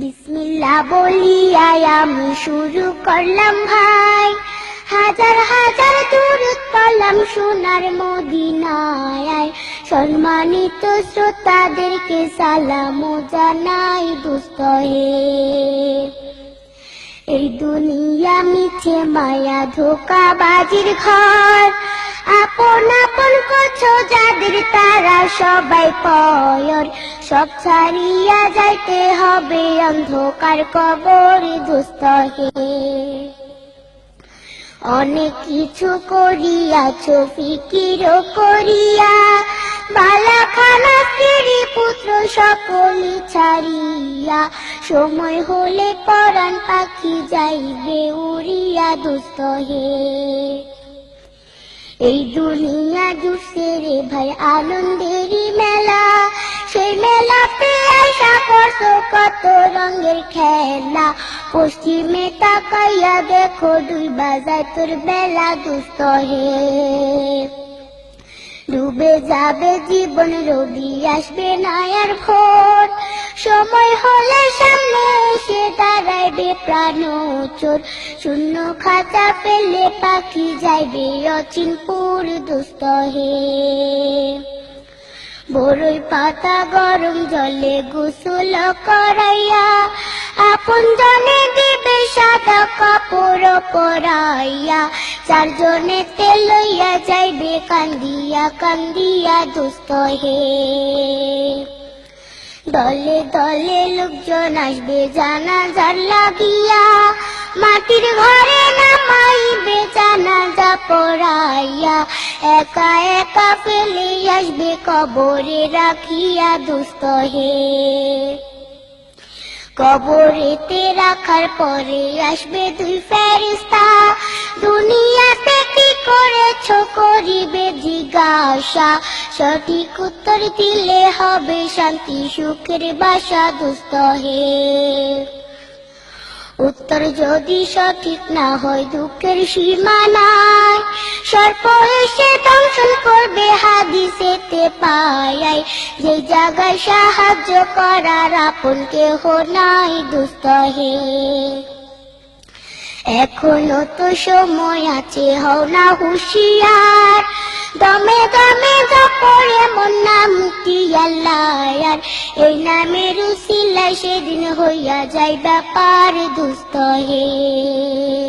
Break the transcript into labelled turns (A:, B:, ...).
A: বিসমিল্লা বলিয়াই আমি শুরু করলাম ভাই। হাজার হাজার দূরত পালাম সোনার মদিনায়। সম্মানিত শ্রোতাদেরকে সালাম জানাই দুস্থ হে। মিছে মায়া ধোকা বাজির ঘর। আপন আপন করছ যাদের, তারা সবাই পয়র। সব ছাড়িয়া যাইতে হবে অন্ধকার কবর দুস্থ হে। অনেক কিছু করিয়াছ ফিকির করিয়া। বালাখানা স্ত্রী পুত্র সকলি ছাড়িয়া, সময় হলে পরাণ পাখি যাইবে উড়িয়া দুস্থ হে। এই দুনিয়া জুড়ছে রে ভাই আনন্দেরই মেলা, সেই মেলাতে আশা করছ কত রঙের খেলা। পশ্চিমে তাকাইয়া দেখো দুই বাজায় তোর বেলা দুস্থ হে। ডুবে যাবে জীবন রবি আসবে না আর ভোর সময় হলে সামনে এসে দাঁড়াইবে প্রাণ চোর। শূন্য খাতা পেলে পাখি যাইবে অচিনপুর দুস্থ হে। বড়ই পাতা গরম জলে গোসল করাইয়া আপন জনে দিবে সাদা কাপড় পরাইয়া চারজনে তেল লইয়া যাইবে কান্দিয়া কান্দিয়া দুস্থ হে। দলে দলে লোকজন আসবে, জানাজার লাগিয়া, মাটির ঘরে নামাইবে জানাজা পড়াইয়া একা একা ফেলে আসবে কবরে রাখিয়া দুস্থ হে। কবরেতে রাখার পরে আসবে দুই ফেরিস্তা দুনিয়াতে কি করেছ করিবে জিজ্ঞাসা। সঠিক উত্তর দিলে হবে শান্তি, সুখের বাসা দুস্থ হে। উত্তর যদি সঠিক না হয় দুঃখের সীমানায় সর্প এসে দংশন করবে হাদিসেতে পায় যে জায়গায় সাহায্য করার আপন কেহ নাই দুস্থ হে। এখনও তো সময় আছে, হও না হুঁশিয়ার। দমে দমে জপরে মন নামটি আল্লাহ আর এই নামের উসিলায় সেদিন হইয়া যায় ব্যাপার দুস্থ হে।